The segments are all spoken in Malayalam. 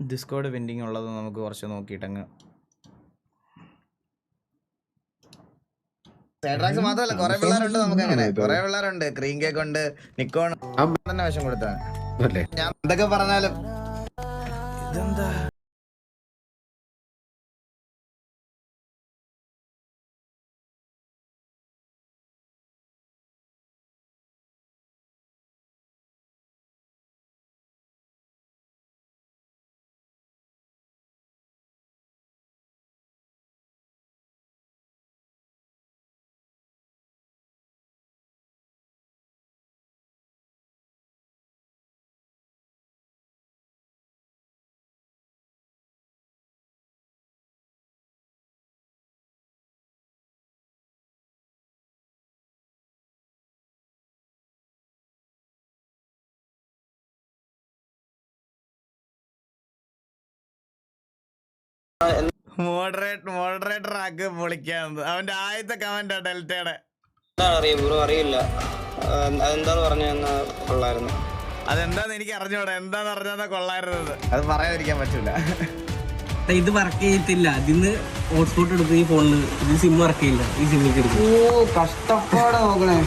ഡിസ്കോഡ് പെൻഡിങ് ഉള്ളത് നമുക്ക് കുറച്ച് നോക്കിയിട്ടങ്ങ് സൈഡ്രാക്സ് മാത്രമല്ല കുറെ പിള്ളേരുണ്ട് നമുക്ക് അങ്ങനെ. കുറെ പിള്ളേരുണ്ട്. ക്രീം കേക്ക് ഉണ്ട്. നിക്കോൺ തന്നെ വശം കൊടുത്താ ഞാൻ എന്തൊക്കെ പറഞ്ഞാലും ഇതെന്താ? മോഡറേറ്റ് മോഡറേറ്റർ ആക്ക് പൊളിക്കാന്ന് അവന്റെ ആദ്യത്തെ കമന്റ് ഡെൽറ്റയുടെ. ബ്രോ അറിയില്ല. അതെന്താന്ന് പറഞ്ഞെന്ന് കൊള്ളായിരുന്നു. അതെന്താന്ന് എനിക്ക് അറിഞ്ഞൂടാ. എന്താന്ന് അറിഞ്ഞാ കൊള്ളായിരുന്നത്. അത് പറയാതിരിക്കാൻ പറ്റൂല. ഇത് വർക്ക് ചെയ്യത്തില്ല. ഇതിന്ന് ഹോട്ട്സ്പോട്ട് എടുത്ത് ഈ ഫോണിൽ ഇത് സിം വർക്ക് ചെയ്യില്ല. ഈ സിമ്മിലേക്ക് എടുക്കും. ഓ കഷ്ടപ്പാടാ നോക്കണേ.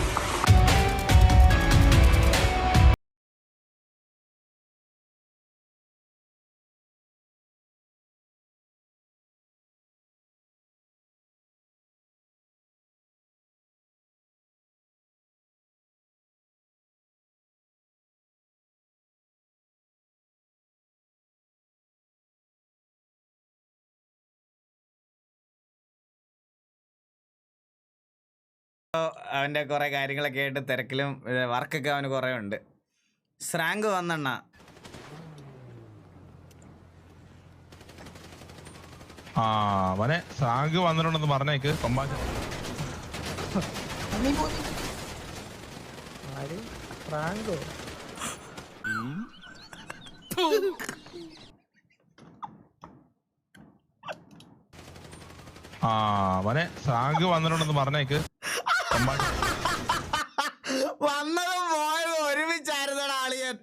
അവന്റെ കുറേ കാര്യങ്ങളൊക്കെ ആയിട്ട് തിരക്കിലും വർക്കൊക്കെ അവന് കുറേ ഉണ്ട്. സ്രാങ്ക് വന്നെണ്ണ. ആ അവനെ സാഗ് വന്നിട്ടുണ്ടെന്ന് പറഞ്ഞേക്ക് കൊമ്പാച്ച ആ അവനെ സാഗ് വന്നിട്ടുണ്ടെന്ന് പറഞ്ഞേക്ക്. വന്നതും പോയതും ഒരുമിച്ചായിരുന്നടാ അളിയൻ.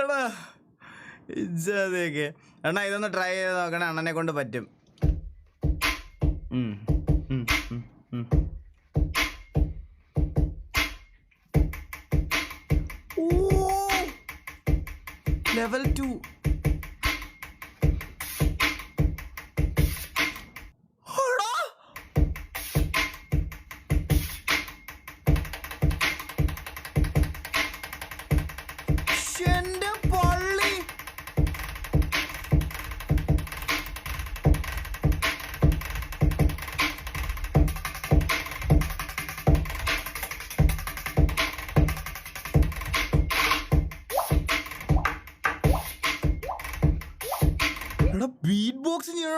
എടാ, ഇജ്ജാതിയൊക്കെ. അണ്ണാ ഇതൊന്ന് ട്രൈ ചെയ്ത് നോക്കണേ അണ്ണനെ കൊണ്ട് പറ്റും.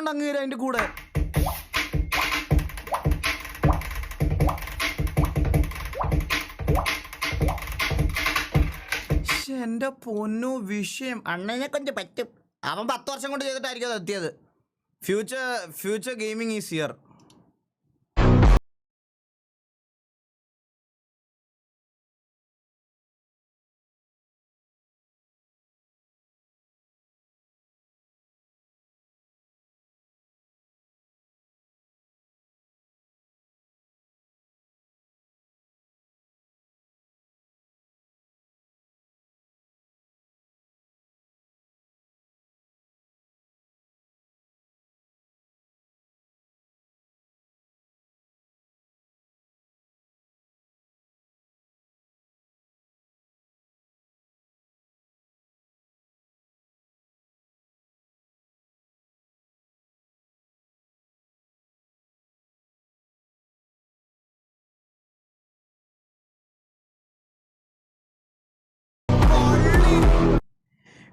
ബോക്സ് അങ്ങ് അതിന്റെ കൂടെ. എന്റെ പൊന്നു വിഷയം. അണ്ണനെ കൊണ്ട് പറ്റും. അവൻ പത്ത് വർഷം കൊണ്ട് ചെയ്തിട്ടായിരിക്കും അത് എത്തിയത്. Future future gaming is here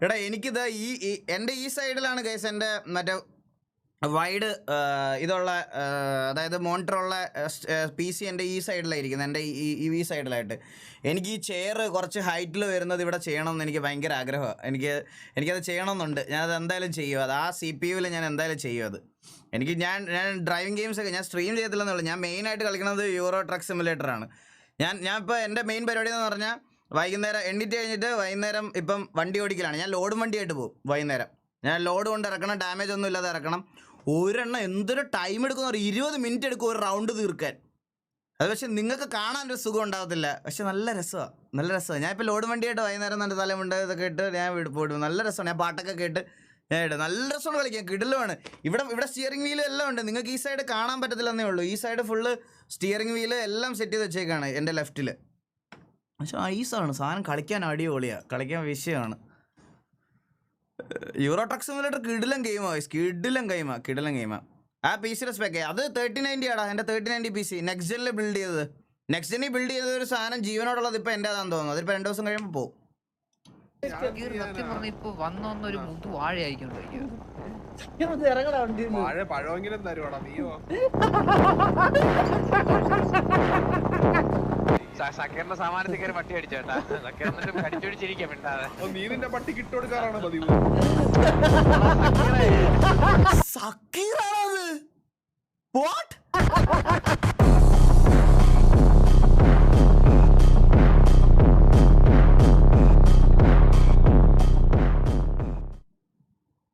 എടാ എനിക്കിത് ഈ എന്റെ ഈ സൈഡിലാണ് കേസ് എന്റെ മറ്റേ വൈഡ് ഇതുള്ള അതായത് മോണിറ്ററുള്ള പി സി എന്റെ ഈ സൈഡിലായിരിക്കുന്നത് എന്റെ ഈ ഈ- സൈഡിലായിട്ട്. എനിക്ക് ഈ ചെയർ കുറച്ച് ഹൈറ്റിൽ വരുന്നത് ഇവിടെ ചെയ്യണമെന്ന് എനിക്ക് ഭയങ്കര ആഗ്രഹമാണ് എനിക്ക് എനിക്കത് ചെയ്യണമെന്നുണ്ട്. ഞാനത് എന്തായാലും ചെയ്യും. അത് ആ സി പി യുവിൽ ഞാൻ എന്തായാലും ചെയ്യും അത്. എനിക്ക് ഞാൻ ഞാൻ ഡ്രൈവിംഗ് ഗെയിംസ് ഒക്കെ ഞാൻ സ്ട്രീം ചെയ്യത്തില്ലെന്നുള്ളൂ ഞാൻ മെയിനായിട്ട് കളിക്കുന്നത് യൂറോ ട്രക്ക് സിമുലേറ്ററാണ് ഞാൻ ഞാൻ ഇപ്പോൾ എന്റെ മെയിൻ പരിപാടി എന്ന് പറഞ്ഞാൽ വൈകുന്നേരം എണ്ണിറ്റ് കഴിഞ്ഞിട്ട് വൈകുന്നേരം ഇപ്പം വണ്ടി ഓടിക്കലാണ്. ഞാൻ ലോഡ് വണ്ടിയായിട്ട് പോകും വൈകുന്നേരം. ഞാൻ ലോഡ് കൊണ്ട് ഇറക്കണം ഡാമേജ് ഒന്നും ഇല്ലാതെ ഇറക്കണം. ഒരെണ്ണം എന്തൊരു ടൈം എടുക്കുന്ന ഒരു ഇരുപത് മിനിറ്റ് എടുക്കും ഒരു റൗണ്ട് തീർക്കാൻ. അത് പക്ഷെ നിങ്ങൾക്ക് കാണാൻ ഒരു സുഖം ഉണ്ടാകത്തില്ല പക്ഷെ നല്ല രസമാണ് നല്ല രസമാണ് ഞാൻ ഇപ്പോൾ ലോഡ് വണ്ടിയായിട്ട് വൈകുന്നേരം നല്ല തലമുണ്ട് ഇതൊക്കെ ഇട്ട് ഞാൻ പോയിട്ടു നല്ല രസമാണ്. ഞാൻ പാട്ടൊക്കെ കേട്ട് ഞാൻ ഇടും. നല്ല രസമാണ് കളിക്കാൻ. കിടലുമാണ്. ഇവിടെ ഇവിടെ സ്റ്റിയറിംഗ് വീലും എല്ലാം ഉണ്ട്. നിങ്ങൾക്ക് ഈ സൈഡ് കാണാൻ പറ്റത്തില്ലെന്നേ ഉള്ളൂ. ഈ സൈഡ് ഫുള്ള് സ്റ്റിയറിംഗ് വീൽ എല്ലാം സെറ്റ് ചെയ്ത് വെച്ചേക്കാണ് എന്റെ ലെഫ്റ്റിൽ പക്ഷെ ഐസാണ് സാധനം കളിക്കാൻ അടിപൊളിയാ. കളിക്കാൻ വിഷയമാണ്. യൂറോ ട്രക്ക് സിമുലേറ്റർ കിടിലം ഗെയിമാണ് കിടിലം ഗെയിമാണ് കിടിലം ഗെയിമാണ് ആ. പി സിയുടെ സ്പെക്ക് അത് തേർട്ടി നയന്റി ആടാ എന്റെ thirty ninety P C next Jenil build ചെയ്തത്. നെക്സ്റ്റ് ജെനിൽ ബിൽഡ് ചെയ്ത ഒരു സാധനം ജീവനോടുള്ളത് ഇപ്പോൾ എന്റെ അതാന്ന് തോന്നുന്നു. അതിപ്പോൾ രണ്ട് ദിവസം കഴിയുമ്പോൾ പോകും സത്യം പറഞ്ഞ ഇപ്പൊ വന്നൊന്നൊരു മുതു വാഴയായിരിക്കും വാഴ പഴമെങ്കിലും തരുവാടാ നീയോ? സക്കറിന്റെ സമാനത്തിൽ കയറി പട്ടി അടിച്ചേട്ടാ സക്കർ എന്നിട്ട് കടിച്ചോടിച്ചിരിക്കാം മിണ്ടാതെ. അപ്പൊ നീ നിന്റെ പട്ടിക്ക് ഇട്ട് കൊടുക്കാറാണ് പതിവ്? സക്കീറാണത്. വാട്ട്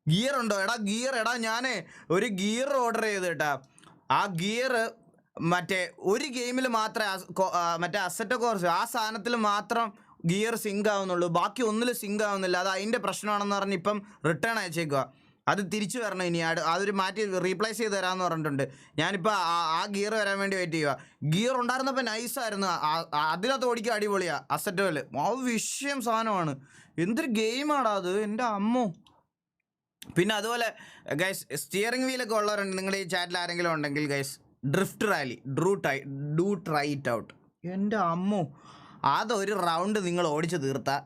ഗിയർ ഉണ്ടോ? എടാ ഗിയർ എടാ ഞാനേ ഒരു ഗിയർ ഓർഡർ ചെയ്ത് കേട്ടാ ആ ഗിയർ മറ്റേ ഒരു ഗെയിമിൽ മാത്രമേ മറ്റേ അസറ്റ് കോർസ് ആ സാധനത്തിൽ മാത്രം ഗിയർ സിങ്ക് ആവുന്നുള്ളൂ. ബാക്കി ഒന്നിൽ സിങ്ക് ആവുന്നില്ല. അത് അതിന്റെ പ്രശ്നമാണെന്ന് പറഞ്ഞ് ഇപ്പം റിട്ടേൺ അയച്ചേക്കുക അത് തിരിച്ചു വരണം ഇനി. അത് അതൊരു മാറ്റി റീപ്ലേസ് ചെയ്ത് തരാമെന്ന് പറഞ്ഞിട്ടുണ്ട്. ഞാനിപ്പോൾ ആ ഗിയർ വരാൻ വേണ്ടി വെയിറ്റ് ചെയ്യുക ഗിയർ ഉണ്ടായിരുന്നപ്പോൾ നൈസായിരുന്നു അതിനകത്ത് ഓടിക്കുക അടിപൊളിയാ അസറ്റുകൾ ആ വിഷയം സാധനമാണ്. എന്തൊരു ഗെയിമാടാ അത് എന്റെ അമ്മോ. പിന്നെ അതുപോലെ ഗൈസ് സ്റ്റിയറിംഗ് വീലൊക്കെ ഉള്ളവരുണ്ട്. നിങ്ങളുടെ ഈ ചാറ്റിൽ ആരെങ്കിലും ഉണ്ടെങ്കിൽ ഗൈസ് ഡ്രിഫ്റ്റ് റാലി ഡ്രൂ ടൈ ഡൂ ട്രൈ ഇറ്റ് ഔട്ട് എന്റെ അമ്മോ അതൊരു റൗണ്ട് നിങ്ങൾ ഓടിച്ച് തീർത്താൽ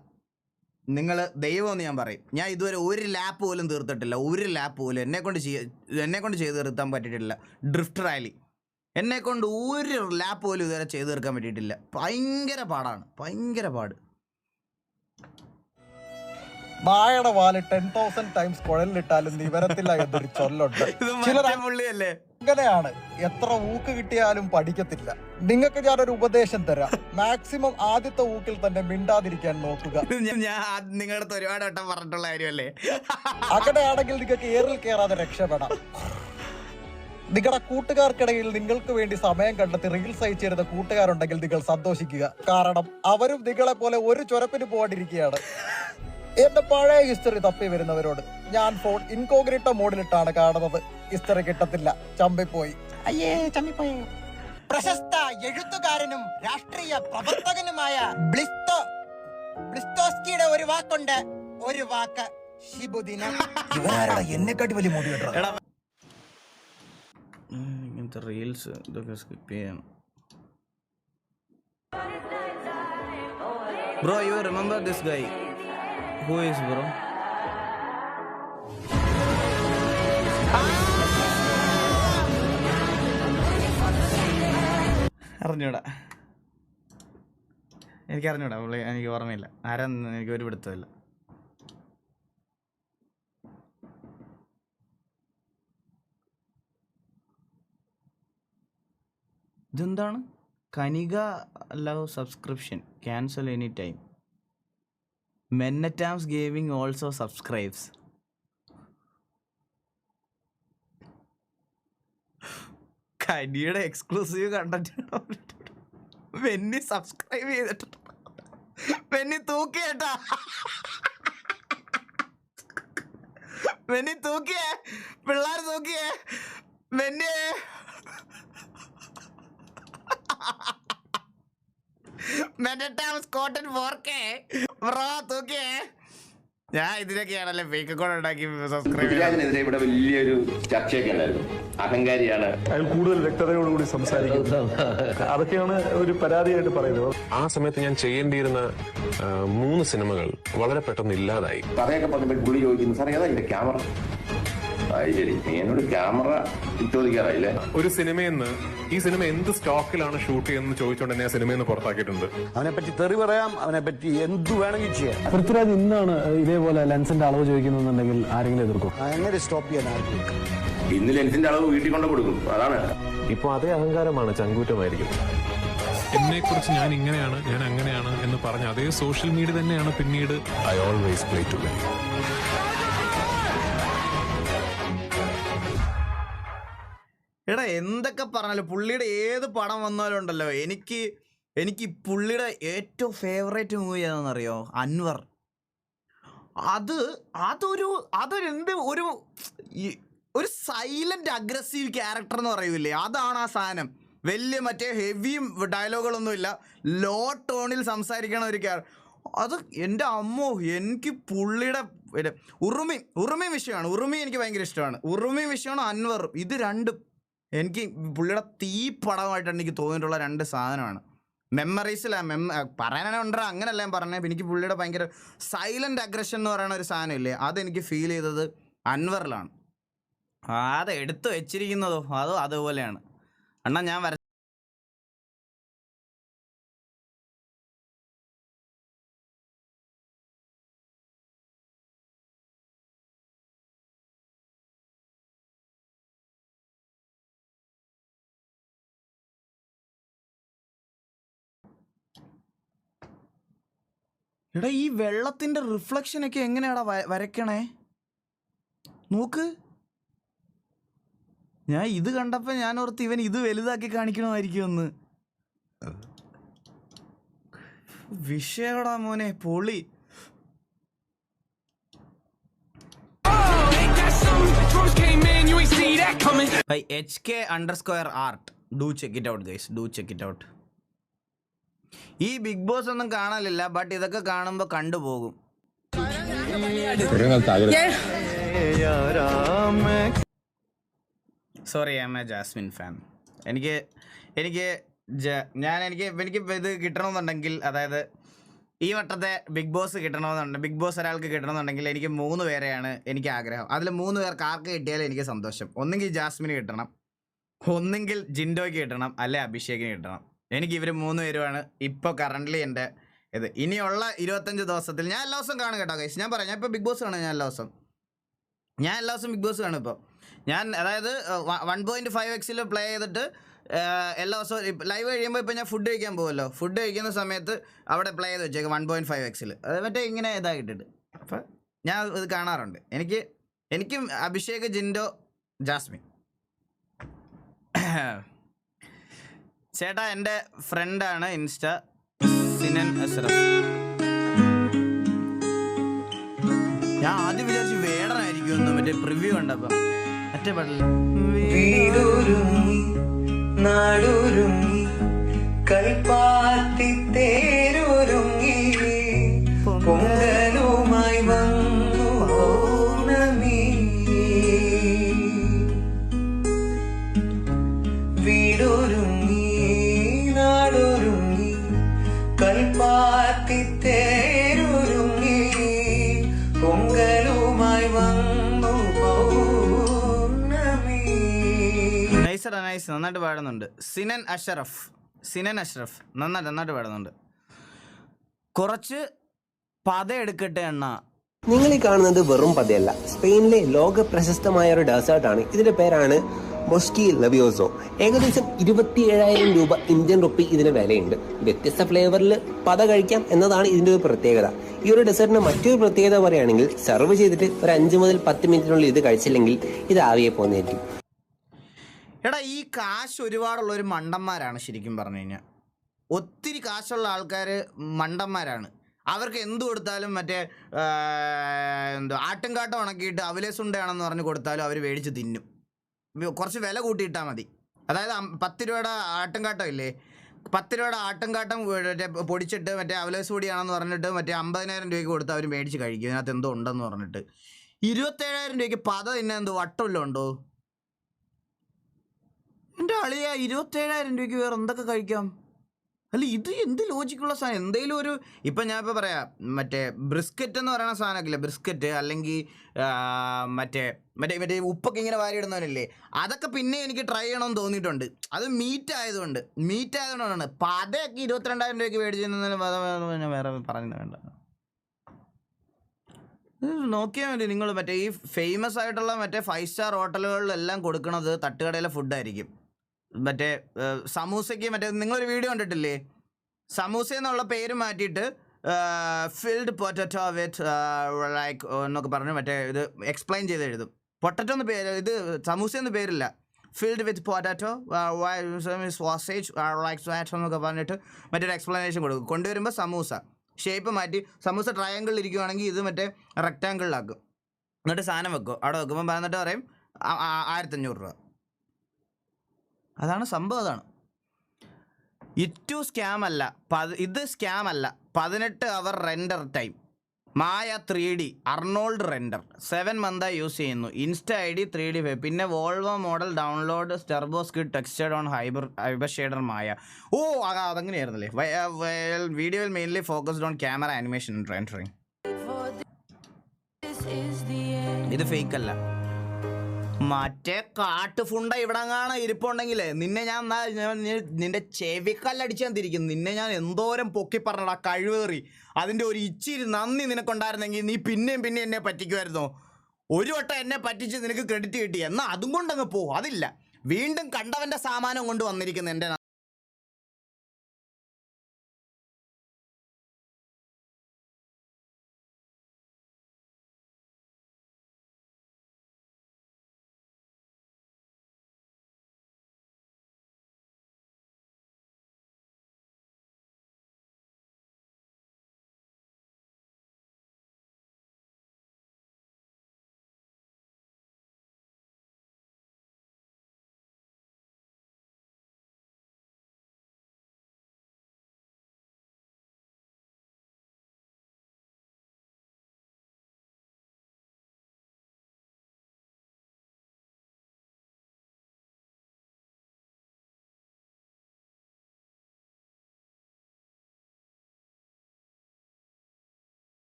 നിങ്ങൾ ദൈവമെന്ന് ഞാൻ പറയും. ഞാൻ ഇതുവരെ ഒരു ലാപ്പ് പോലും തീർത്തിട്ടില്ല. ഒരു ലാപ്പ് പോലും എന്നെ കൊണ്ട് ചെയ്യ എന്നെ കൊണ്ട് ചെയ്ത് തീർത്താൻ പറ്റിയിട്ടില്ല. ഡ്രിഫ്റ്റ് റാലി എന്നെ കൊണ്ട് ഒരു ലാപ്പ് പോലും ഇതുവരെ ചെയ്ത് തീർക്കാൻ പറ്റിയിട്ടില്ല. ഭയങ്കര പാടാണ്. ഭയങ്കര പാട്. നായയുടെ വാൽ ടെൻ തൗസൻഡ് ടൈംസ് കുഴലിലിട്ടാലും നിവരത്തില്ല എന്നൊരു ചൊല്ലുണ്ട്. ചിലർ അങ്ങനെയാണ്. എത്ര ഊക്ക് കിട്ടിയാലും പഠിക്കത്തില്ല. നിങ്ങൾക്ക് ഞാനൊരു ഉപദേശം തരാം. മാക്സിമം ആദ്യത്തെ ഊക്കിൽ തന്നെ മിണ്ടാതിരിക്കാൻ നോക്കുക. ഞാൻ- ഞാൻ ആ- നിങ്ങളുടെ അടുത്ത് ഒരുപാട് വട്ടം പറഞ്ഞിട്ടുള്ള കാര്യമല്ലേ? അങ്ങനെയാണെങ്കിൽ നിങ്ങൾക്ക് ഏറിൽ കയറാതെ രക്ഷപ്പെടാം നിങ്ങളുടെ കൂട്ടുകാർക്കിടയിൽ നിങ്ങൾക്ക് വേണ്ടി സമയം കണ്ടെത്തി റീൽസ് അയച്ചിരുന്ന കൂട്ടുകാരുണ്ടെങ്കിൽ നിങ്ങൾ സന്തോഷിക്കുക. കാരണം അവരും നിങ്ങളെ പോലെ ഒരു ചുരപ്പിന് പോകാണ്ടിരിക്കുകയാണ്. എന്റെ പഴയ ഹിസ്റ്ററി തപ്പി വരുന്നവരോട് ഞാൻ ഫോൺ ഇൻകോഗ്രിട്ട മോഡിലിട്ടാണ് കാണുന്നത്. ഹിസ്റ്ററി കിട്ടത്തില്ല. ചമ്പിപ്പോയി. അയ്യേ ചമ്മിപ്പോയി പ്രശസ്ത എഴുത്തുകാരനും രാഷ്ട്രീയ പ്രവർത്തകനുമായ ബ്ലിസ്തോ ബ്ലിസ്തോസ്കിയുടെ ഒരു വാക്കുണ്ട്. ഒരു വാക്ക് ശിബുദിനം. ഇവരാരടാ? എന്നെക്കാട്ടി വലിയ മോഡി കേട്ടോ. എടാ ഉം, ഇങ്ങനത്തെ റീൽസ് ഇതൊക്കെ സ്കിപ്പ് ചെയ്യണം bro you remember this guy who is, bro? അറിഞ്ഞൂടാ. എനിക്ക് അറിഞ്ഞൂടാ പുള്ളി എനിക്ക് ഓർമ്മയില്ല. ആരാന്ന് എനിക്ക് ഒരു പിടുത്തമില്ല ഇതെന്താണ്? Kanika love subscription cancel any time മെന്നറ്റാംസ് gaming also subscribes കനിയുടെ എക്സ്ക്ലൂസീവ് കണ്ടന്റ് വെന്നി സബ്സ്ക്രൈബ് ചെയ്തിട്ടുണ്ട്. വെന്നി തൂക്കിയേട്ടാ വെന്നി തൂക്കിയേ പിള്ളേർ തൂക്കിയേ വെന്നിയേ മെനറ്റാംസ് കോട്ടൺ ഫോർ കെ ബ്രോ തൂക്കിയേ. ഞാൻ ഇതിനൊക്കെയാണല്ലേ ഫേക്ക് അക്കൗണ്ട് ഉണ്ടാക്കി സബ്സ്ക്രൈബ് ചെയ്യാതിനെതിരെ പൃഥ്വിരാജിനെതിരെ ഇവിടെ വലിയൊരു ചർച്ചയൊക്കെ ഉണ്ടായിരുന്നു. അഹങ്കാരിയാണ്. അയാൾ കൂടുതൽ വ്യക്തതയോടുകൂടി സംസാരിക്കും അതൊക്കെയാണ് ഒരു പരാതിയായിട്ട് പറയുന്നത്. ആ സമയത്ത് ഞാൻ ചെയ്യേണ്ടിയിരുന്ന മൂന്ന് സിനിമകൾ വളരെ പെട്ടെന്ന് ഇല്ലാതായി. പറയൊക്കെ പറഞ്ഞപ്പോൾ ഗുളി ചോദിക്കുന്നു സാറേ ഏതാ ഇതിന്റെ ക്യാമറ? അത് ശരി നീ എന്നോട് ക്യാമറ ചോദിക്കാറായില്ലേ ഒരു സിനിമയിൽ നിന്ന് ഈ സിനിമ എന്ത് സ്റ്റോക്കിലാണ് ഷൂട്ട് ചെയ്യുന്നത് ചോദിച്ചുകൊണ്ട് എന്നെ സിനിമയിൽ നിന്ന് പുറത്താക്കിയിട്ടുണ്ട്. അവനെ പറ്റി തെറി പറയാം അവനെ പറ്റി എന്ത് വേണമെങ്കിൽ ചെയ്യാം. പൃഥ്വിരാജ് ഇന്നാണ് ഇതേപോലെ ലെൻസിന്റെ അളവ് ചോദിക്കുന്നുണ്ടെങ്കിൽ ആരെങ്കിലും എതിർക്കും? എങ്ങനെ സ്റ്റോപ്പ് ചെയ്യാൻ ആർക്കും ഇന്ന് ലെൻസിന്റെ അളവ് വീട്ടിൽ കൊണ്ട് കൊടുക്കും അതാണ്. ഇപ്പൊ അതേ അഹങ്കാരമാണ് ചങ്കൂറ്റമായിരിക്കും. എന്നെ കുറിച്ച് ഞാൻ ഇങ്ങനെയാണ് ഞാൻ അങ്ങനെയാണ് എന്ന് പറഞ്ഞ അതേ സോഷ്യൽ മീഡിയ തന്നെയാണ് പിന്നീട് ഐ ഓൾവേസ് പ്ലേ ടു എടാ എന്തൊക്കെ പറഞ്ഞാലും പുള്ളിയുടെ ഏത് പടം വന്നാലും ഉണ്ടല്ലോ. എനിക്ക് എനിക്ക് പുള്ളിയുടെ ഏറ്റവും ഫേവറേറ്റ് മൂവി ഏതാണെന്നറിയോ? അൻവർ. അത് അതൊരു അതൊരു എന്ത് ഒരു ഒരു സൈലന്റ് അഗ്രസീവ് ക്യാരക്ടർ എന്ന് പറയൂലേ അതാണ് ആ സാധനം. വലിയ മറ്റേ ഹെവിയും ഡയലോഗുകളൊന്നുമില്ല ലോ ടോണിൽ സംസാരിക്കണ ഒരു ക്യാരക്ടർ അത് എന്റെ അമ്മോ എനിക്ക് പുള്ളിയുടെ ഉറുമി ഉറുമി വിഷയമാണ്. ഉറുമി എനിക്ക് ഭയങ്കര ഇഷ്ടമാണ്. ഉറുമി വിഷയമാണ് അൻവർ ഇത് രണ്ടും. എനിക്ക് പുള്ളിയുടെ തീ പടമായിട്ടാണ് എനിക്ക് തോന്നിയിട്ടുള്ള രണ്ട് സാധനമാണ്. മെമ്മറീസിലാ മെമ്മ പറയാനാണ് ഉണ്ടോ അങ്ങനെയല്ല ഞാൻ പറഞ്ഞത് എനിക്ക് പുള്ളിയുടെ ഭയങ്കര സൈലന്റ് അഗ്രഷൻ എന്ന് പറയുന്ന ഒരു സാധനമില്ലേ അതെനിക്ക് ഫീൽ ചെയ്തത് അൻവറിലാണ്. അത് എടുത്തു വെച്ചിരിക്കുന്നതോ അതോ അതുപോലെയാണ്. അണ്ണാ ഞാൻ വര എടാ ഈ വെള്ളത്തിന്റെ റിഫ്ലക്ഷൻ ഒക്കെ എങ്ങനെയാടാ വരയ്ക്കണേ? നോക്ക്. ഞാൻ ഇത് കണ്ടപ്പോൾ ഞാൻ ഓർത്ത് ഇവൻ ഇത് വലുതാക്കി കാണിക്കണമായിരിക്കും ഒന്ന് വിഷയടാ മോനെ പൊളി. H K under square art do check it out guys do check it out ഈ ബിഗ് ബോസ് ഒന്നും കാണലില്ല ബട്ട് ഇതൊക്കെ കാണുമ്പോൾ കണ്ടുപോകും. Sorry I'm a Jasmin fan എനിക്ക് എനിക്ക് ഞാൻ എനിക്ക് എനിക്ക് ഇത് കിട്ടണമെന്നുണ്ടെങ്കിൽ അതായത് ഈ വട്ടത്തെ ബിഗ് ബോസ് കിട്ടണമെന്നുണ്ട് ബിഗ് ബോസ് ഒരാൾക്ക് കിട്ടണമെന്നുണ്ടെങ്കിൽ എനിക്ക് മൂന്ന് പേരെയാണ് എനിക്ക് ആഗ്രഹം. അതിൽ മൂന്ന് പേർക്ക് ആർക്ക് കിട്ടിയാലും എനിക്ക് സന്തോഷം. ഒന്നെങ്കിൽ ജാസ്മിന് കിട്ടണം. ഒന്നെങ്കിൽ ജിൻഡോയ്ക്ക് കിട്ടണം അല്ലെ അഭിഷേകിന് കിട്ടണം. എനിക്ക് ഇവർ മൂന്ന് പേരുമാണ് ഇപ്പോൾ കറന്റ്ലി എന്റെ ഇത്. ഇനിയുള്ള ഇരുപത്തഞ്ച് ദിവസത്തിൽ ഞാൻ എല്ലാ ദിവസവും കാണും കേട്ടോ കൈസ് ഞാൻ പറയാം ഞാൻ ഇപ്പോൾ ബിഗ് ബോസ് കാണും ഞാൻ എല്ലാ ദിവസം ഞാൻ എല്ലാ ദിവസവും ബിഗ് ബോസ് കാണും ഇപ്പോൾ ഞാൻ അതായത് വൺ പോയിന്റ് ഫൈവ് എക്സിൽ പ്ലേ ചെയ്തിട്ട് എല്ലാ ദിവസവും ലൈവ് കഴിയുമ്പോൾ ഇപ്പോൾ ഞാൻ ഫുഡ് കഴിക്കാൻ പോകുമല്ലോ. ഫുഡ് കഴിക്കുന്ന സമയത്ത് അവിടെ പ്ലേ ചെയ്ത് വെച്ചേക്കും വൺ പോയിന്റ് ഫൈവ് എക്സിൽ അത് മറ്റേ ഇങ്ങനെ ഇതായിട്ടിട്ട്. അപ്പോൾ ഞാൻ ഇത് കാണാറുണ്ട്. എനിക്ക് എനിക്കും അഭിഷേക് ജിൻഡോ ജാസ്മിൻ. ചേട്ടാ എന്റെ ഫ്രണ്ടാണ് ഇൻസ്റ്റ സിനൻ അസ്രഫ് ഞാൻ ആദ്യം വിചാരിച്ചു വേടനായിരിക്കും എന്ന് മറ്റേ പ്രിവ്യൂ കണ്ടപ്പം. മറ്റേ നാടൊരുങ്ങി കൽപ്പാത്തി തേരൊരുങ്ങി നൈസ് നന്നായിട്ട് പാടുന്നുണ്ട്. സിനൻ അഷറഫ്. സിനൻ അഷ്റഫ്. നന്നായിട്ട് നന്നായിട്ട് പാടുന്നുണ്ട്. കുറച്ച് പത എടുക്കട്ടെ എണ്ണ നിങ്ങൾ ഈ കാണുന്നത് വെറും പതയല്ല. സ്പെയിനിലെ ലോക പ്രശസ്തമായ ഒരു ആണ്. ഇതിന്റെ പേരാണ് മൊസ്കി ലവിയോസോ. ഏകദേശം ഇരുപത്തി ഏഴായിരം രൂപ ഇന്ത്യൻ റുപ്പി ഇതിന് വിലയുണ്ട്. വ്യത്യസ്ത ഫ്ലേവറിൽ പത കഴിക്കാം എന്നതാണ് ഇതിന്റെ ഒരു പ്രത്യേകത. ഈ ഒരു ഡെസേർട്ടിന് മറ്റൊരു പ്രത്യേകത പറയുകയാണെങ്കിൽ സെർവ് ചെയ്തിട്ട് ഒരു അഞ്ച് മുതൽ പത്ത് മിനിറ്റിനുള്ളിൽ ഇത് കഴിച്ചില്ലെങ്കിൽ ഇത് ആവിയെ പോകുന്നതായിരിക്കും എടാ ഈ കാശ് ഒരുപാടുള്ള ഒരു മണ്ടന്മാരാണ് ശരിക്കും പറഞ്ഞു കഴിഞ്ഞാൽ ഒത്തിരി കാശുള്ള ആൾക്കാർ മണ്ടന്മാരാണ്. അവർക്ക് എന്ത് കൊടുത്താലും മറ്റേ എന്തോ ആട്ടുംകാട്ടം ഉണക്കിയിട്ട് അവലേസുണ്ടയാണെന്ന് പറഞ്ഞ് കൊടുത്താലും അവർ മേടിച്ച് തിന്നും. കുറച്ച് വില കൂട്ടിയിട്ടാൽ മതി. അതായത് പത്ത് രൂപയുടെ ആട്ടുംകാട്ടം ഇല്ലേ? പത്ത് രൂപയുടെ ആട്ടുംകാട്ടം പൊടിച്ചിട്ട് മറ്റേ അവലേസ് പൊടിയാണെന്ന് പറഞ്ഞിട്ട് മറ്റേ അമ്പതിനായിരം രൂപയ്ക്ക് കൊടുത്ത് അവർ മേടിച്ച് കഴിക്കും. ഇതിനകത്ത് എന്തോ ഉണ്ടെന്ന് പറഞ്ഞിട്ട്. ഇരുപത്തേഴായിരം രൂപയ്ക്ക് പത തിന്നെ എന്തോ വട്ടമില്ല ഉണ്ടോ? എന്റെ അളിയ ഇരുപത്തേഴായിരം രൂപയ്ക്ക് വേറെ എന്തൊക്കെ കഴിക്കാം? അല്ല ഇത് എന്ത് ലോജിക്കുള്ള സാധനം? എന്തെങ്കിലും ഒരു ഇപ്പം ഞാൻ ഇപ്പോൾ പറയാം മറ്റേ ബ്രിസ്ക്കറ്റ് എന്ന് പറയുന്ന സാധനമൊക്കെ ബ്രിസ്ക്കറ്റ് അല്ലെങ്കിൽ മറ്റേ മറ്റേ മറ്റേ ഉപ്പൊക്കെ ഇങ്ങനെ വാരിയിടുന്നവനല്ലേ അതൊക്കെ പിന്നെ എനിക്ക് ട്രൈ ചെയ്യണമെന്ന് തോന്നിയിട്ടുണ്ട്. അത് മീറ്റ് ആയതുകൊണ്ട് മീറ്റ് ആയതുകൊണ്ടാണ്. പതയൊക്കെ ഇരുപത്തിരണ്ടായിരം രൂപയ്ക്ക് മേടിച്ചു വേറെ പറഞ്ഞു വേണ്ട. നോക്കിയാൽ മതി നിങ്ങൾ മറ്റേ ഈ ഫേമസ് ആയിട്ടുള്ള മറ്റേ ഫൈവ് സ്റ്റാർ ഹോട്ടലുകളിലെല്ലാം കൊടുക്കുന്നത് തട്ടുകടയിലെ ഫുഡായിരിക്കും മറ്റേ സമൂസയ്ക്ക് മറ്റേ നിങ്ങളൊരു വീഡിയോ കണ്ടിട്ടില്ലേ? സമൂസ എന്നുള്ള പേര് മാറ്റിയിട്ട് ഫിൽഡ് പൊറ്ററ്റോ വിത്ത് ലൈക്ക് എന്നൊക്കെ പറഞ്ഞ് മറ്റേ ഇത് എക്സ്പ്ലെയിൻ ചെയ്ത് എഴുതും. പൊട്ടറ്റോ എന്ന് പേര് ഇത് സമൂസ എന്ന് പേരില്ല filled with potato sausage like സ്വാറ്റോ എന്നൊക്കെ പറഞ്ഞിട്ട് മറ്റൊരു എക്സ്പ്ലനേഷൻ കൊടുക്കും. കൊണ്ടുവരുമ്പോൾ സമൂസ. ഷേപ്പ് മാറ്റി സമൂസ ട്രയാങ്കിളിൽ ഇരിക്കുവാണെങ്കിൽ ഇത് മറ്റേ റെക്റ്റാങ്കിളിലാക്കും എന്നിട്ട് സാധനം വെക്കും. അവിടെ വെക്കുമ്പോൾ പറഞ്ഞിട്ട് പറയും ആയിരത്തഞ്ഞൂറ് രൂപ. അതാണ് സംഭവം അതാണ്. ഇറ്റു സ്കാം അല്ല. ഇത് സ്കാം അല്ല. പതിനെട്ട് അവർ render time Maya three D Arnold render seven മന്തായി use ചെയ്യുന്നു. Insta I D three D five പിന്നെ വോൾവോ മോഡൽ ഡൗൺലോഡ് സ്റ്റെർബോ skid textured on hyper hyper shader Maya. ഓ അത് അതങ്ങനെയായിരുന്നല്ലേ? വീഡിയോയിൽ mainly focused on camera animation rendering ഇത് ഫേക്ക് അല്ല. മറ്റേ കാട്ടുഫുണ്ട ഇവിടെ കാണാൻ ഇരിപ്പുണ്ടെങ്കിലേ നിന്നെ ഞാൻ നിന്റെ ചെവിക്കല്ലടിച്ച് ഞാൻ തിരിക്കും നിന്നെ ഞാൻ എന്തോരം പൊക്കി പറഞ്ഞടാ കഴിവേറി. അതിന്റെ ഒരു ഇച്ചിരി നന്ദി നിനക്കുണ്ടായിരുന്നെങ്കിൽ നീ പിന്നെയും പിന്നെ എന്നെ പറ്റിക്കുമായിരുന്നു? ഒരു വട്ടം എന്നെ പറ്റിച്ച് നിനക്ക് ക്രെഡിറ്റ് കിട്ടി. എന്നാ അതും കൊണ്ടങ്ങ് പോ. അതില്ല. വീണ്ടും കണ്ടവന്റെ സാമാനം കൊണ്ട് വന്നിരിക്കുന്നു എന്റെ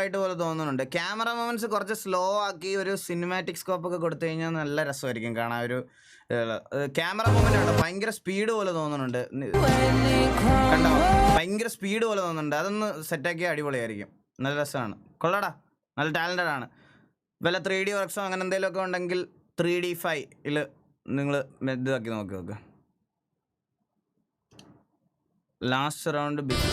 ആയിട്ട് പോലെ തോന്നുന്നുണ്ട്. ക്യാമറ മൂമെന്റ്സ് കുറച്ച് സ്ലോ ആക്കി ഒരു സിനിമാറ്റിക് സ്കോപ്പ് ഒക്കെ കൊടുത്തു കഴിഞ്ഞാൽ നല്ല രസമായിരിക്കും കാണാൻ. ഒരു ക്യാമറ മൂവ്മെന്റ് ഉണ്ട് ഭയങ്കര സ്പീഡ് പോലെ തോന്നുന്നുണ്ട്. കണ്ടോ? ഭയങ്കര സ്പീഡ് പോലെ തോന്നുന്നുണ്ട്. അതൊന്ന് സെറ്റാക്കിയാൽ അടിപൊളിയായിരിക്കും. നല്ല രസമാണ്. കൊള്ളടാ. നല്ല ടാലന്റഡ് ആണ്. വല്ല ത്രീ ഡി വർക്ക്സോ അങ്ങനെ എന്തെങ്കിലുമൊക്കെ ഉണ്ടെങ്കിൽ ത്രീ ഡി ഫൈവിൽ നിങ്ങൾ ഇതാക്കി നോക്കി നോക്ക്. ലാസ്റ്റ് റൗണ്ട് ബിഗ്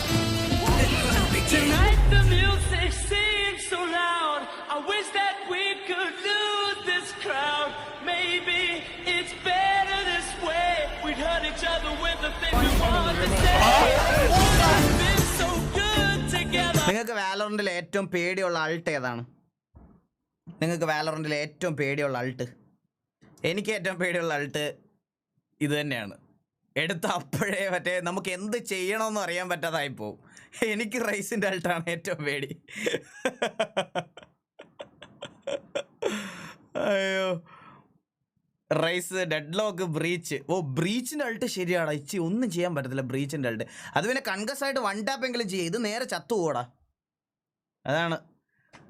നിങ്ങൾക്ക് വാലറിന്റെ ഏറ്റവും പേടിയുള്ള അൾട്ട് ഏതാണ്? നിങ്ങൾക്ക് വാലറിന്റെ ഏറ്റവും പേടിയുള്ള അൾട്ട്? എനിക്ക് ഏറ്റവും പേടിയുള്ള അൾട്ട് ഇത് തന്നെയാണ്. എടുത്ത അപ്പോഴേ മറ്റേ നമുക്ക് എന്ത് ചെയ്യണമെന്ന് അറിയാൻ പറ്റാതായി പോവും. എനിക്ക് റൈസിന്റെ അൾട്ടാണ് ഏറ്റവും പേടി. അയ്യോ. റൈസ് ഡെഡ് ലോക്ക് ബ്രീച്ച് ഓ ബ്രീച്ചിന്റെ അൾട്ട് ശരിയാടാ. ഇച്ചി ഒന്നും ചെയ്യാൻ പറ്റത്തില്ല ബ്രീച്ചിന്റെ അൾട്ട് അത് പിന്നെ കൺകസ് ആയിട്ട് വൺ ടാപ്പ് എങ്കിലും ചെയ്യും. ഇത് നേരെ ചത്തുപോടാ അതാണ്.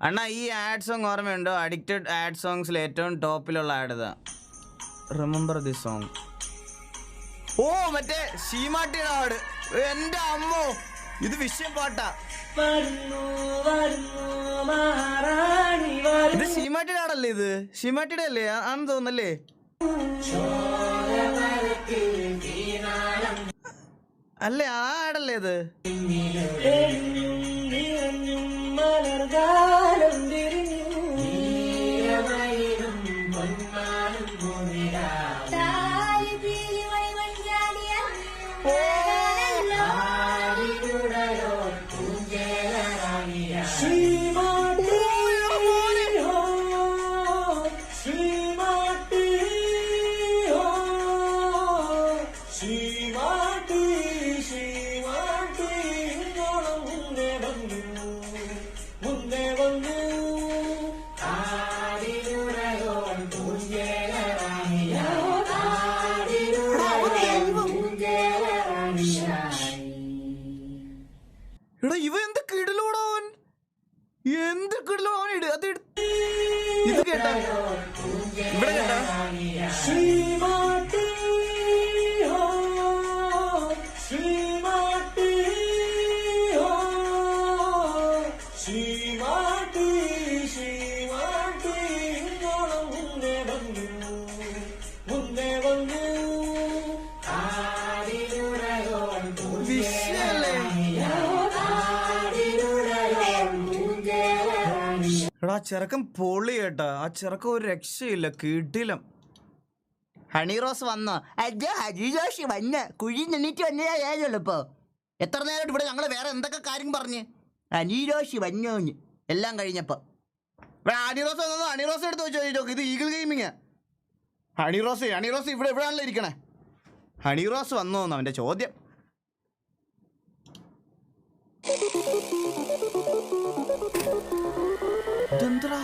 അണ്ണാ ഈ ആഡ് സോങ് ഓർമ്മയുണ്ടോ? അഡിക്റ്റഡ് ആഡ് സോങ്സിൽ ഏറ്റവും ടോപ്പിലുള്ള ആഡ് ഇതാ. റിമെമ്പർ ദി സോങ് ഓ മറ്റേ ഷീമാട്ടിയുടെ ആട് എന്റെ അമ്മോ. ഇത് വിഷയം പാട്ടാ. ഇത് ഷീമാട്ടിയുടെ ആടല്ലേ ഇത്? ഷീമാട്ടിയുടെ അല്ലേ? ആണെന്ന് തോന്നല്ലേ അല്ലേ? ആടല്ലേ ഇത്? എടാ കേട്ടാ? ഇവിടെ കേട്ടാ? ചെറുക്കൻ പൊളി കേട്ടാ ആ ചെറുക്കൻ ഒരു രക്ഷയില്ല കിടിലം. ഹണി റോസ് വന്നോ? അജോ ഹരി ജോഷി വന്ന? കുഴി നിന്നിട്ട് വന്നതായാലോ ഇപ്പോ. എത്ര നേരം ഇവിടെ ഞങ്ങൾ വേറെ എന്തൊക്കെ കാര്യം പറഞ്ഞ്? ഹനി ജോഷി വന്നോന്ന് എല്ലാം കഴിഞ്ഞപ്പോ. ഇവിടെ ഹണി റോസ് വന്നോ? ഹണി റോസ് എടുത്ത് വെച്ചോ ഇത് ഈഗിൾ ഗെയിമിങ് ഹണി റോസ് ഹണി റോസ് ഇവിടെ എവിടെയാണല്ലോ ഇരിക്കണേ. ഹണി റോസ് വന്നോന്ന് അവന്റെ ചോദ്യം. বন্ধুরা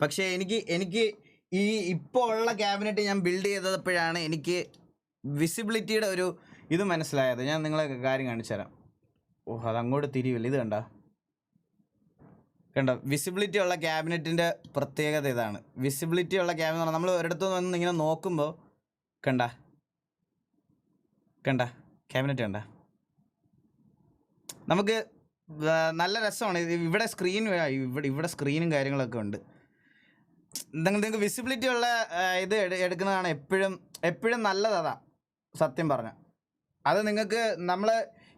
പക്ഷേ എനിക്ക് എനിക്ക് ഈ ഇപ്പോൾ ഉള്ള ക്യാബിനറ്റ് ഞാൻ ബിൽഡ് ചെയ്തപ്പോഴാണ് എനിക്ക് വിസിബിലിറ്റിയുടെ ഒരു ഇത് മനസ്സിലായത്. ഞാൻ നിങ്ങളെ കാര്യം കാണിച്ചു തരാം. ഓഹ് അതങ്ങോട്ട് തിരിയില്ല ഇത് കണ്ട? കണ്ടോ? വിസിബിലിറ്റി ഉള്ള ക്യാബിനറ്റിന്റെ പ്രത്യേകത ഇതാണ്. വിസിബിലിറ്റി ഉള്ള ക്യാബിൻ പറഞ്ഞാൽ നമ്മൾ ഒരിടത്തു നിന്ന് ഇങ്ങനെ നോക്കുമ്പോൾ കണ്ട? കണ്ട? ക്യാബിനറ്റ് കണ്ട? നമുക്ക് നല്ല രസമാണ്. ഇവിടെ സ്ക്രീൻ ഇവിടെ ഇവിടെ സ്ക്രീനും കാര്യങ്ങളൊക്കെ ഉണ്ട്. നിങ്ങൾക്ക് വിസിബിലിറ്റി ഉള്ള ഇത് എടുക്കുന്നതാണ് എപ്പോഴും എപ്പോഴും നല്ലത് സത്യം പറഞ്ഞ. അത് നിങ്ങൾക്ക് നമ്മൾ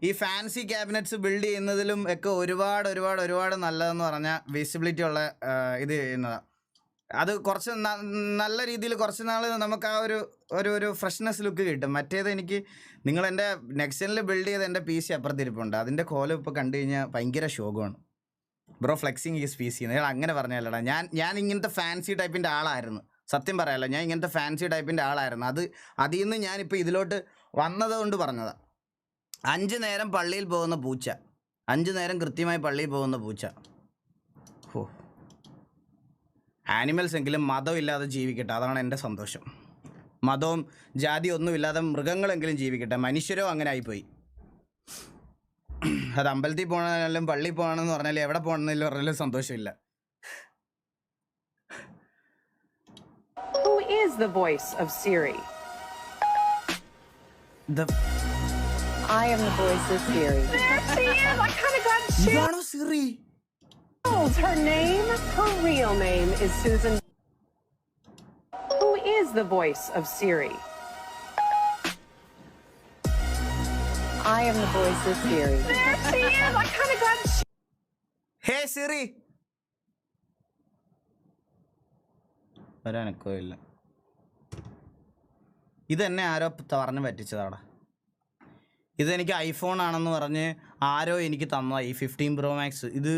ഈ ഫാൻസി ക്യാബിനറ്റ്സ് ബിൽഡ് ചെയ്യുന്നതിലും ഒക്കെ ഒരുപാട് ഒരുപാട് ഒരുപാട് നല്ലതെന്ന് പറഞ്ഞാൽ വിസിബിലിറ്റി ഉള്ള ഇത് ചെയ്യുന്നതാണ് അത് കുറച്ച് നല്ല രീതിയിൽ കുറച്ച് നാൾ നമുക്ക് ആ ഒരു ഒരു ഒരു ഫ്രഷ്നെസ് ലുക്ക് കിട്ടും. മറ്റേത് എനിക്ക് നിങ്ങൾ എന്റെ നെക്സ്റ്റനിൽ ബിൽഡ് ചെയ്ത് എന്റെ പി സി അപ്പുറത്തിരിപ്പുണ്ട്. അതിന്റെ കോലം ഇപ്പോൾ കണ്ടു കഴിഞ്ഞാൽ ഭയങ്കര ശോകമാണ്. Bro flexing is P C അങ്ങനെ പറഞ്ഞല്ലടാ ഞാൻ ഞാൻ ഇങ്ങനത്തെ ഫാൻസി ടൈപ്പിന്റെ ആളായിരുന്നു. സത്യം പറയാലോ ഞാൻ ഇങ്ങനത്തെ ഫാൻസി ടൈപ്പിന്റെ ആളായിരുന്നു. അത് അതിൽ നിന്ന് ഞാനിപ്പോൾ ഇതിലോട്ട് വന്നത് കൊണ്ട് പറഞ്ഞതാണ് അഞ്ച് നേരം പള്ളിയിൽ പോകുന്ന പൂച്ച. അഞ്ച് നേരം കൃത്യമായി പള്ളിയിൽ പോകുന്ന പൂച്ച. ഓ ആനിമൽസ് എങ്കിലും മതമില്ലാതെ ജീവിക്കട്ടെ. അതാണ് എന്റെ സന്തോഷം. മതവും ജാതി ഒന്നുമില്ലാതെ മൃഗങ്ങളെങ്കിലും ജീവിക്കട്ടെ. മനുഷ്യരോ അങ്ങനെ ആയിപ്പോയി. അത് അമ്പലത്തിൽ പോകണമെന്നാലും പള്ളിയിൽ പോകണമെന്ന് പറഞ്ഞാലും എവിടെ പോകണമെന്ന് പറഞ്ഞാലും സന്തോഷമില്ല Who is the voice of Siri? The- I am the voice of Siri. There she is! I kind of got ഇതാണോ Siri. Her name, her real name is Susan. Who is the voice of Siri? I am the voice of Siri. There she is! I kind of got hey Siri ഒരനക്കോ ഇല്ല ഇതെന്നെ ആരോ പറഞ്ഞ് പറ്റിച്ചതാടാ ഇതെനിക്ക് ഐഫോൺ ആണെന്ന് പറഞ്ഞ് ആരോ എനിക്ക് തന്നതാ ഈ ഫിഫ്റ്റീൻ പ്രോ മാക്സ് ഇത്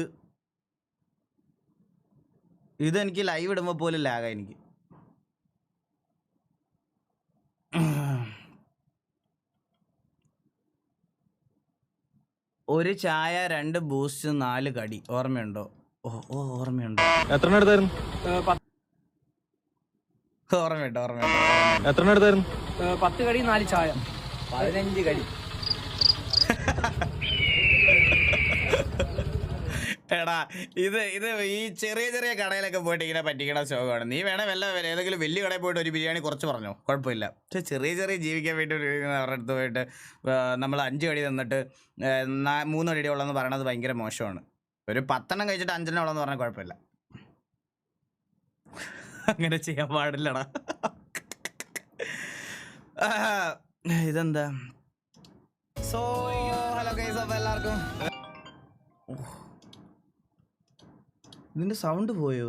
ഇതെനിക്ക് ലൈവ് ഇടുമ്പോൾ പോലും ലാഗാ എനിക്ക് ഒരു ചായ രണ്ട് ബൂസ്റ്റ് നാല് കടി. ഓർമ്മയുണ്ടോ? ഓ ഓ ഓർമ്മയുണ്ടോ? എത്ര എടുത്തായിരുന്നു? ഓർമ്മയുണ്ടോ ഓർമ്മയുണ്ട് എത്ര എടുത്തായിരുന്നു? പത്ത് കടി നാല് ചായ. പതിനഞ്ച് കടി. എടാ ഇത് ഇത് ഈ ചെറിയ ചെറിയ കടയിലൊക്കെ പോയിട്ട് ഇങ്ങനെ പറ്റിക്കണ ശോകമാണ്. നീ വേണേ വല്ല ഏതെങ്കിലും വലിയ കടയിൽ പോയിട്ട് ഒരു ബിരിയാണി കുറച്ച് പറഞ്ഞോ? കുഴപ്പമില്ല. പക്ഷേ ചെറിയ ചെറിയ ജീവിക്കാൻ വേണ്ടി അവരുടെ അടുത്ത് പോയിട്ട് നമ്മൾ അഞ്ച് കടി തന്നിട്ട് മൂന്ന് കടി ഉള്ളതെന്ന് പറയണത് ഭയങ്കര മോശമാണ്. ഒരു പത്തെണ്ണം കഴിച്ചിട്ട് അഞ്ചെണ്ണം ഉള്ളതെന്ന് പറഞ്ഞാൽ കുഴപ്പമില്ല. അങ്ങനെ ചെയ്യാൻ പാടില്ലടാ. ഇതെന്താ? സോ ഹലോ ഗൈസ് അപ്പോൾ എല്ലാവർക്കും. ഇതിന്റെ സൗണ്ട് പോയോ?